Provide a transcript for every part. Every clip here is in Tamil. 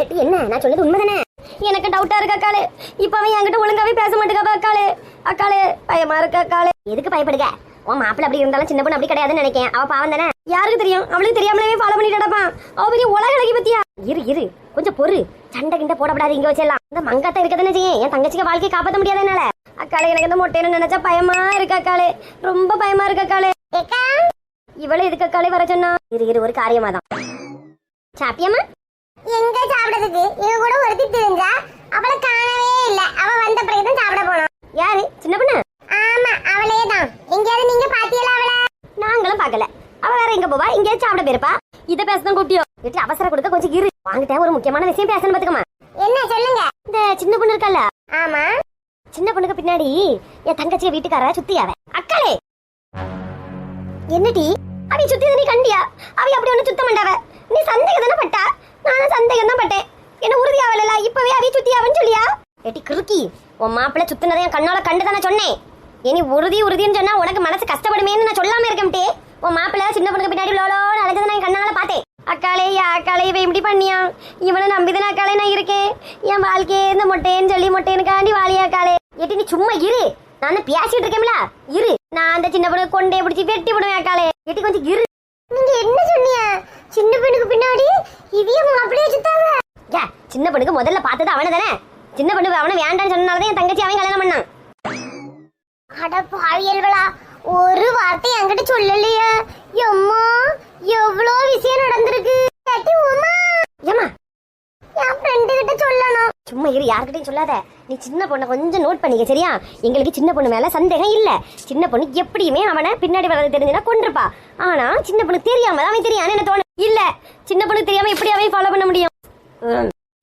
ஏட்டி என்ன? நான் சொல்றது உண்மைதானே? எனக்கு டவுட்டா இருக்கு அக்காளு? இப்ப அவன் என்கிட்ட ஒழுங்காவே பேச மாட்டேங்கா அக்காளு. அக்காளு பயமா இருக்கு அக்காளு? எதுக்கு பயப்படுக? உன் மாப்பிள்ள அப்படி இருந்தாலும் சின்ன பொண்ணு அப்படி கிடையாதுன்னு நினைக்கேன். அவ பாவம் தானே? யாருக்கு தெரியும்? அவளுக்கு தெரியாமலே ஃபாலோ பண்ணிட்டு நடப்பான் அவ பெரிய உலக அழகி பத்தியா? இரு இரு. கொஞ்சம் பொறு. சண்டை கிண்ட போடப்படாது இங்க வச்சிடலாம் இந்த மங்காத்த இருக்கதானே செய்யும். என் தங்கச்சிக்கு வாழ்க்கையை காப்பாத்த முடியாது என்னால. அக்காளு எனக்கு இந்த மொட்டைன்னு நினைச்சா பயமா இருக்கு அக்காளு? ரொம்ப பயமா இருக்கு அக்காளு? இவளை எதுக்கு அக்காளே வர சொன்னா? இரு இரு. ஒரு காரியமா தான் சாப்பிட்டியாமா எங்க சாப்பிடுறதுக்கு? இவ கூட ஒருத்தி தெரிஞ்சா அவளை காணவே இல்ல. அவ வந்த பிறகுதான் சாப்பிட போனோம் யாரு? சின்ன பொண்ணு? ஆமா அவளே தான் எங்கேயாவது நீங்க பாத்தீங்களா அவளை? நாங்களும் பார்க்கல அவ வேற எங்க போவா? இங்கே சாப்பிட போயிருப்பா? இத பேசதான் கூப்பிட்டியோ. எட்டி அவசரம் கொடுக்க கொஞ்சம் இரு. வாங்கிட்ட ஒரு முக்கியமான விஷயம் பேசணும் பாத்துக்கமா என்ன சொல்லுங்க. இந்த சின்ன பொண்ணு இருக்கல்ல? ஆமா. சின்ன பொண்ணுக்கு பின்னாடி என் தங்கச்சி வீட்டுக்கார சுத்தி அவ அக்காளே! என்னடி? அவ சுத்தி நீ கண்டியா? அவ அப்படி ஒண்ணு சுத்த மாட்டாவ நீ சந்தேகம் தானே பட்டா? நானும் சந்தேகம் தான் பட்டேன். என்ன உறுதியாவல இப்பவே அவ சுத்தி அவன் சொல்லியா? எட்டி கிறுக்கி உன் மாப்பிள்ளை சுத்தினதை என் கண்ணால கண்டு தானே சொன்னேன். இனி உறுதி உறுதின்னு சொன்னா உனக்கு மனசு கஷ்டப்படுமேன்னு நான் சொல்லாம இருக்கேன்ட்டே உன் மாப்பிள்ளை சின்ன பொண்ணுக்கு பின்னாடி லோலோன்னு அழைச்சதை நான் கண்ணால பார்த்தேன். அக்காளையா யா அக்காளே இவன் இப்படி பண்ணியா? இவனை நம்பிதான் அக்காளே நான் இருக்கேன். என் வாழ்க்கையே இந்த மொட்டைன்னு சொல்லி மொட்டைன்னு காண்டி வாழியா அக்காளே. எட்டி நீ சும்மா இரு. நான் பேசிட்டு இருக்கேன்ல. இரு. நான் அந்த சின்ன பொண்ணு கொண்டே பிடிச்சி வெட்டி விடுவேன் அக்காளே. எட்டி கொஞ்சம் இரு. நீங்க என்ன சொன்னீங்க? சின்ன பெண்ணுக்கு பின்னாடி இவிய மாப்பிளைய சுத்தாங்க ஏ சின்ன பொண்ணுக்கு முதல்ல பார்த்தது அவனை தானே சின்ன பொண்ணு அவனை வேண்டாம்னு சொன்னனாலதான் என் தங்கச்சி அவன் கல்யாணம் பண்ணான். அட பாவியல்களா ஒரு வார்த்தை என்கிட்ட சொல்லலையே. எம்மா எவ்வளோ விஷயம் நடந்திருக்கு. ஏமா என் ஃப்ரெண்டு கிட்ட சொல்லணும். சும்மா இரு யார்கிட்டயும் சொல்லாத. நீ சின்ன பொண்ணை கொஞ்சம் நோட் பண்ணிக்க சரியா? எங்களுக்கு சின்ன பொண்ணு மேல சந்தேகம் இல்ல. சின்ன பொண்ணு எப்படியுமே அவனை பின்னாடி வர்றது தெரிஞ்சுனா கொண்டிருப்பா ஆனா சின்ன பொண்ணு தெரியாம அவன் தெரியான்னு என்ன தோணும் இல்ல. சின்ன பொண்ணு தெரியாம எப்படி அவன் ஃபாலோ பண்ண முடியும்?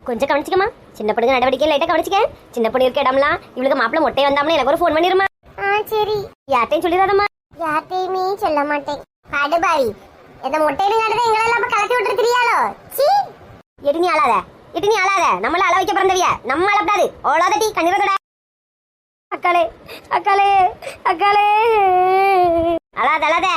கொஞ்சம் கவனிச்சுக்கமா சின்ன பொண்ணுங்க நடவடிக்கை லைட்டா கவனிச்சுக்க. சின்ன பொண்ணு இருக்க இடம்லாம் இவளுக்கு மாப்பிள்ள மொட்டை வந்தாமனே எனக்கு ஒரு ஃபோன் பண்ணிருமா ஆ சரி. யார்ட்டையும் சொல்லிடாதம்மா. யார்கிட்டயுமே சொல்ல மாட்டேன். படுபாவி இந்த முட்டையில நடந்து எங்களெல்லாம் கலத்தி விட்டு தெரியாலோ சீ. எட்டு நீ அழாத நீ அழாத. நம்மள அள வைக்க பிறந்தவிய. நம்ம அழப்படாது. ஓடாத டீ. கண்ணீரோட அக்காளே. அக்காளே. அக்காளே. அழாத அழாத.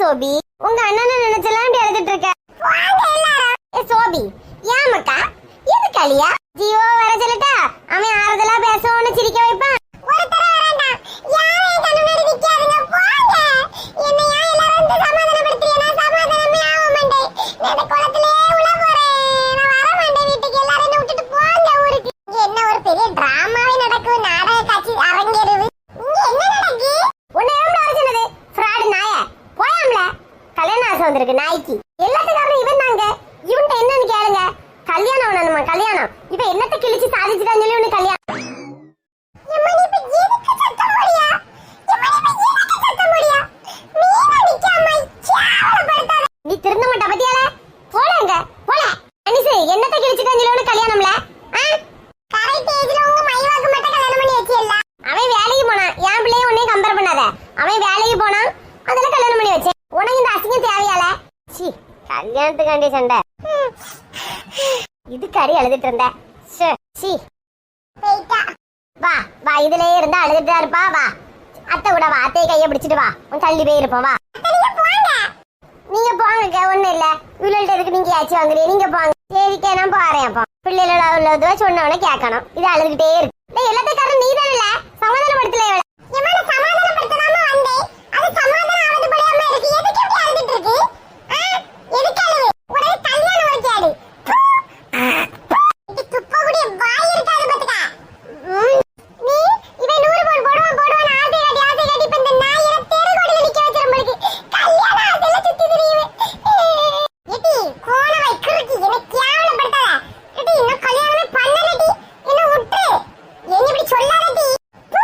சோபி. உங்க அண்ணனை நினைச்ச என்னத்துக்காண்டி சண்டை. இதுக்காடி அழுதுட்டு இருந்த. ச்சே, வா வா இதுலயே இருந்தா அழுதுட்டு தான் இருப்பா வா. அத்தை கூட வா அத்தையை கையை பிடிச்சிட்டு வா. உன் தள்ளி போயிருப்போம் வா. நீங்க போங்க நீங்க ஒண்ணும் இல்ல. இவ்வளவு இருக்கு நீங்க ஏச்சி வாங்குறீங்க? நீங்க போங்க. சரிக்கே நான் போறேன் அப்போ. பிள்ளைகளோட உள்ளதுவா சொன்னவன கேட்கணும். இது அழுதுகிட்டே இருக்கு. எல்லாத்தையும் காரணம் நீ தானே சமாதானப்படுத்தல இவளை எம்மா சமாதானப்படுத்தாம வந்தேன் அது சமாதானம் ஆவது போடாம இருக்கு எதுக்கு இப்படி அழுதுட்டு இருக்கு ஆ? எதுக்கு அழுவு உடனே கல்யாணம் வைக்காது இது துப்பக்கூடிய வாய் இருக்காது பாத்துக்க ம். நீ இவன் நூறு பவுன் போடுவான் போடுவான் ஆசை காட்டி ஆசை காட்டி இப்ப இந்த நாய் என்ன தெரு கோடியில நிக்க வச்சிரும்பளுக்கு கல்யாணம் ஆசையில சுத்தி திரியுது எடி கோணவை கிறுக்கி என்ன கேவலப்படுத்தாத எடி இன்னும் கல்யாணமே பண்ணலடி என்ன விட்டு என்ன இப்படி சொல்லாதடி பு.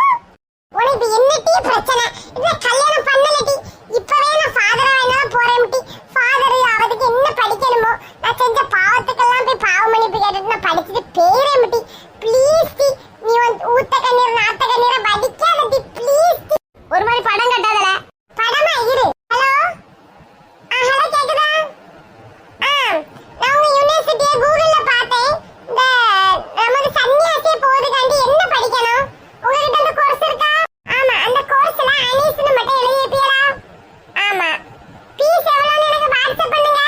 உனக்கு என்னட்டி பிரச்சனை இதுல கல்யாணம் பண்ணலடி இப்பவே நான் ஃபாதரா வேணாலும் போறேன்டி ஃபாதர் ஆவதுக்கு என்ன படிக்கணுமோ நான் செஞ்ச பாவத்துக்கெல்லாம் போய் பாவ மன்னிப்பு கேட்டுட்டு நான் படிச்சது பேரேன்டி ப்ளீஸ் டி நீ வந்து ஊத்த கண்ணீர் நாத்த கண்ணீரை வடிக்காதடி ப்ளீஸ் டி ஒரு மாதிரி படம் கட்டாதல படமா இரு ஹலோ ஆ ஹலோ கேக்குதா ஆ நான் உங்க யூனிவர்சிட்டியை கூகுள்ல பார்த்தேன் இந்த நமது சன்னியாசியே போவதுக்காண்டி என்ன படிக்கணும் உங்ககிட்ட அந்த கோர்ஸ் இருக்கா ஆமா அந்த கோர்ஸ்ல அனீஸ்னு மட்டும் எழுதியிருப்பியடா ஆமா ஃபீஸ் எவ்வளோன்னு எனக்கு வாட்ஸ்அப் பண்ணுங்க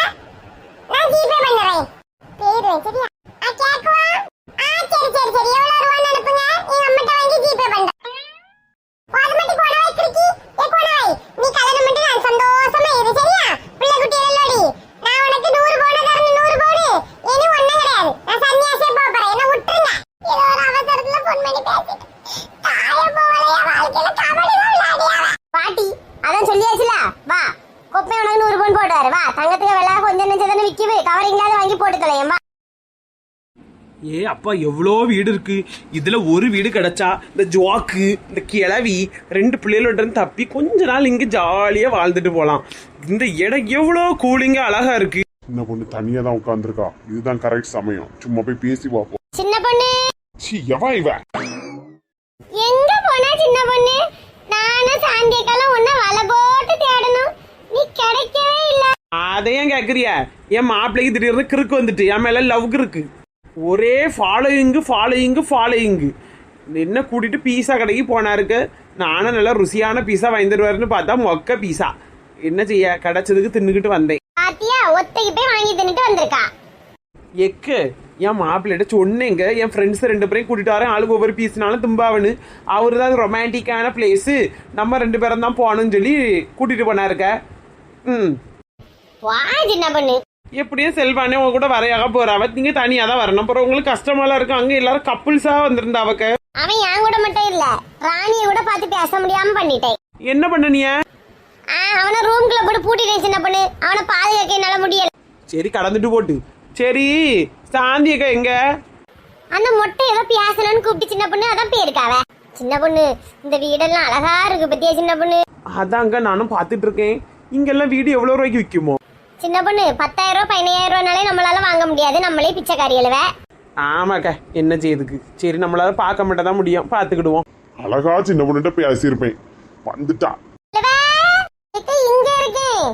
நான் ஜிபே பண்ணுறேன் பேருவேன் சரியா ஆ கேக்குவா? ஆ சரி சரி சரி. எவ்வளோ ரூபான்னு அனுப்புங்க. எங்க அம்மிட்ட வாங்கி ஜிபே பண்றேன். ஏ கோணவை நீ கல்யாணம் பண்ணி நான் சந்தோஷமா இரு சரியா? பிள்ளை குட்டி எல்லோடி நான் உனக்கு நூறு பவுன் தரணும் நூறு பவுன். இனி ஒண்ணும் கிடையாது. நான் போறேன். என்ன விட்டுருங்க. ஏதோ ஒரு அவசரத்துல ஃபோன் பண்ணி பேசிட்டு. தாய போவலையா வாழ்க்கையில கபடி தான் பாட்டி அதான் சொல்லியாச்சுல. வா. கொப்பை உனக்கு நூறு பவுன் வா. தங்கத்துக்கு வெள்ளா கொஞ்சம் நெஞ்சம் விற்கிது. கவரிங்களாவது வாங்கி போட்டு தொலையும் ஏ அப்பா எவ்வளோ வீடு இருக்கு? இதுல ஒரு வீடு கிடைச்சா இந்த ஜோக்கு இந்த கிளவி ரெண்டு பிள்ளைகளோட இருந்து தப்பி கொஞ்ச நாள் இங்க ஜாலியா வாழ்ந்துட்டு போலாம். இந்த இடம் எவ்வளோ கூலிங்கா அழகா இருக்கு. சின்ன பொண்ணு தனியா தான் உட்காந்துருக்கா இதுதான் கரெக்ட் சமயம். சும்மா போய் பேசி பார்ப்போம். சின்ன பொண்ணு. சி எவா இவ? எங்க போனா சின்ன பொண்ணு? நானும் சாந்தியக்கெல்லாம் உன்ன வலை போட்டு தேடணும். நீ கிடைக்கவே இல்ல. அதையும் கேக்குறிய? என் மாப்பிள்ளைக்கு திடீர்னு கிறுக்கு வந்துட்டு என் மேல லவ் இருக்கு. ஒரே ஃபாலோயிங்கு ஃபாலோயிங்கு ஃபாலோயிங்கு என்ன கூட்டிட்டு பீஸா கடைக்கு போனாருக்கு நானும் நல்லா ருசியான பீஸா வாங்கிடுவாருன்னு பார்த்தா மொக்க பீஸா என்ன செய்ய? கிடைச்சதுக்கு தின்னுக்கிட்டு வந்தேன். ஒத்தைக்கு போய் வாங்கி தின்னுட்டு வந்திருக்கா. எக்கு என் மாப்பிள்ளைகிட்ட சொன்னேங்க. என் ஃப்ரெண்ட்ஸ் ரெண்டு பேரையும் கூட்டிட்டு வரேன். ஆளுக்கு ஒவ்வொரு பீஸ்னாலும் தும்பாவனு அவரு தான் ரொமான்டிக்கான பிளேஸு நம்ம ரெண்டு பேரும் தான் போகணும்னு சொல்லி கூட்டிட்டு போனாருக்க ம். வா சின்ன பொண்ணு. எப்படியும் செல்வானே உங்க கூட வரையாக போறாவ நீங்க தனியா தான் வரணும். அப்புறம் உங்களுக்கு கஷ்டமாலாம் இருக்கும் அங்க எல்லாரும் கப்புள்ஸா வந்திருந்தா அவக்க அவன் என் கூட மட்டும் இல்ல ராணிய கூட பார்த்து பேச முடியாம பண்ணிட்டேன். என்ன பண்ண நீ? ஆ அவனை ரூம்குள்ள போட்டு பூட்டிட்டேன் சின்ன பொண்ணு. அவனை பாதுகாக்க என்னால முடியல. சரி கடந்துட்டு போட்டு. சரி சாந்தி அக்கா எங்க? அந்த மொட்டை ஏதோ பேசணும்னு கூப்பிட்டு சின்ன பொண்ணு அதான் போயிருக்காவ. சின்ன பொண்ணு இந்த வீடெல்லாம் அழகா இருக்கு பத்தியா சின்ன பொண்ணு? அதாங்க நானும் பார்த்துட்டு இருக்கேன். இங்கெல்லாம் வீடு எவ்வளவு ரூபாய்க்கு விற்குமோ சின்ன பொண்ணு பத்தாயிரம் ரூபாய் பதினாயிரம் ரூபாய்னாலே நம்மளால வாங்க முடியாது. நம்மளே பிச்சைக்காரி எழுவ ஆமாக்கா என்ன செய்யுதுக்கு சரி நம்மளால பார்க்க மட்டும் தான் முடியும். பார்த்துக்கிடுவோம். அழகா சின்ன பொண்ணுகிட்ட பேசியிருப்பேன் வந்துட்டா. இங்க இருக்கேன்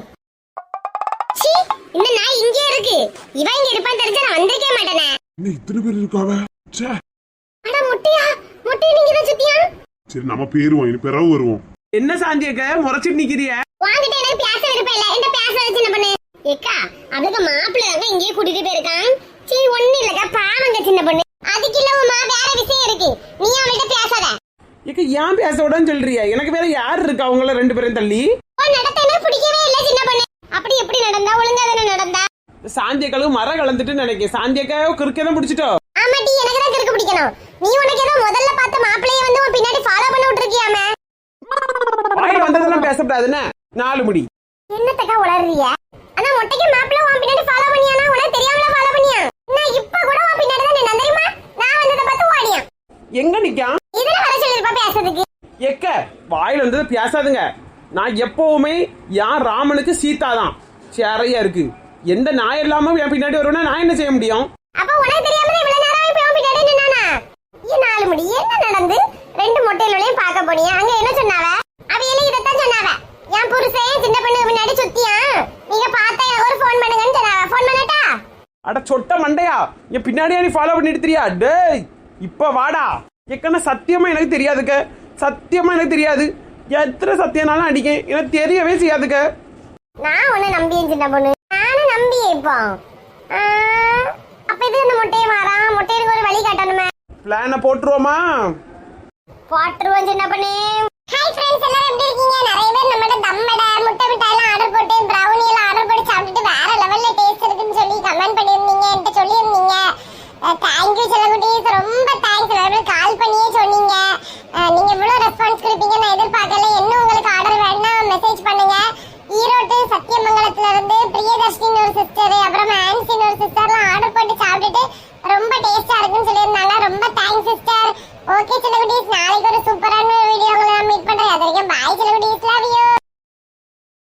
சீ, இந்த நாய் இங்கே இருக்கு. இவன் இங்க இருப்பான் தெரிஞ்சா நான் வந்திருக்கே மாட்டேனே. இன்னும் இத்தனை பேர் இருக்காவ? ச்சே. அட முட்டையா? முட்டையை நீங்க தான் சுத்தியா சரி நம்ம பேருவோம். இனி பிறகு வருவோம். என்ன சாந்தி அக்கா? முறைச்சிட்டு நிக்கிறிய? வாங்கிட்டு பேச விருப்பம் இல்ல. என்ன பேச சின்ன பொண்ணு. ஏக்கா அவளுக்கு மாப்பிள்ளை தாங்க இங்கேயே கூட்டிட்டு போயிருக்கான். சரி ஒண்ணு இல்லக்கா பாவங்க சின்ன பொண்ணு. அதுக்கு இல்ல உமா வேற விஷயம் இருக்கு. நீ அவள்கிட்ட பேசாத. ஏக்க ஏன் பேச விடன்னு சொல்றிய? எனக்கு வேற யார் இருக்கா அவங்கள ரெண்டு பேரும் தள்ளி? உன் நடத்த எனக்கு பிடிக்கவே இல்ல சின்ன பொண்ணு. அப்படி எப்படி நடந்தா? ஒழுங்கா தானே நடந்தா? சாந்தி அக்காளுக்கு மரம் கலந்துட்டு நினைக்கிறேன். சாந்தி அக்கா கிறுக்கே தான் பிடிச்சிட்டோ? ஆமாட்டி எனக்கு தான் கிறுக்கு பிடிக்கணும். நீ உனக்கு ஏதோ முதல்ல பார்த்த மாப்பிள்ளைய வந்து உன் பின்னாடி ஃபாலோ பண்ண விட்டுருக்கியாமே? வாய் வந்ததெல்லாம் பேசப்படாதுன்னு? நாலு முடி. என்னத்தக்கா உளறீங்க ஆனா மொட்டைக்கு மாப்பிள்ளை உன் பின்னாடி ஃபாலோ பண்ணியானா உனக்கு தெரியாமல ஃபாலோ பண்ணியா நான் இப்ப கூட உன் பின்னாடி தான் நின்னா தெரியுமா நான் வந்ததை பார்த்து ஓடியான் எங்க நிக்கான் இதுல வர சொல்லிருப்பா பேசுறதுக்கு எக்க வாயில வந்தது பேசாதுங்க. நான் எப்பவுமே யார் ராமனுக்கு சீதா தான் சேரையா இருக்கு. எந்த நாய் இல்லாம என் பின்னாடி வருவேன்னா நான் என்ன செய்ய முடியும்? அப்ப உனக்கு தெரியாம இவ்வளவு நேரம் இப்ப உன் பின்னாடி நின்னானா? ஏ நாலு முடி. என்ன நடந்து? ரெண்டு மொட்டையிலையும் பார்க்க போனியா? அங்க என்ன சொன்னாவ? அவையில இதத்தான் சொன்னாவ. என் புருஷன் சின்ன பொண்ணு பின்னாடி சுத்தியா? நீங்க பார்த்தா எனக்கு ஒரு ஃபோன் பண்ணுங்கன்னு சொன்னாவ. ஃபோன் அட சொட்ட மண்டையா? என் பின்னாடியா நீ ஃபாலோ பண்ணிட்டு தெரியா? டேய் இப்ப வாடா. எக்கன சத்தியமா எனக்கு தெரியாதுக்க சத்தியமா எனக்கு தெரியாது. எத்தனை சத்தியனாலும் அடிக்கேன். எனக்கு தெரியவே செய்யாதுக்க நான் உன்னை நம்பியேன் சின்ன பொண்ணு. நானும் நம்பியே இப்போ. அப்ப இது இந்த முட்டையை மாறா? முட்டையில ஒரு வழி காட்டணுமே. பிளான போட்டுருவோமா? போட்டுருவோம் சின்ன பொண்ணு. ஹாய் ஃப்ரெண்ட்ஸ் எல்லாரும் எப்படி இருக்கீங்க? நிறைய பேர் நம்மட தம்மட முட்டை மிட்டாய் எல்லாம் ஆர்டர் போட்டு பிரவுனி எல்லாம் ஆர்டர் போட்டு சாப்பிட்டுட்டு வேற லெவல்ல டேஸ்ட் இருக்குன்னு சொல்லி கமெண்ட் பண்ணியிருந்தீங்க என்கிட்ட சொல்லியிருந்தீங்க. தேங்க்யூ செல்லகுட்டீஸ் ரொம்ப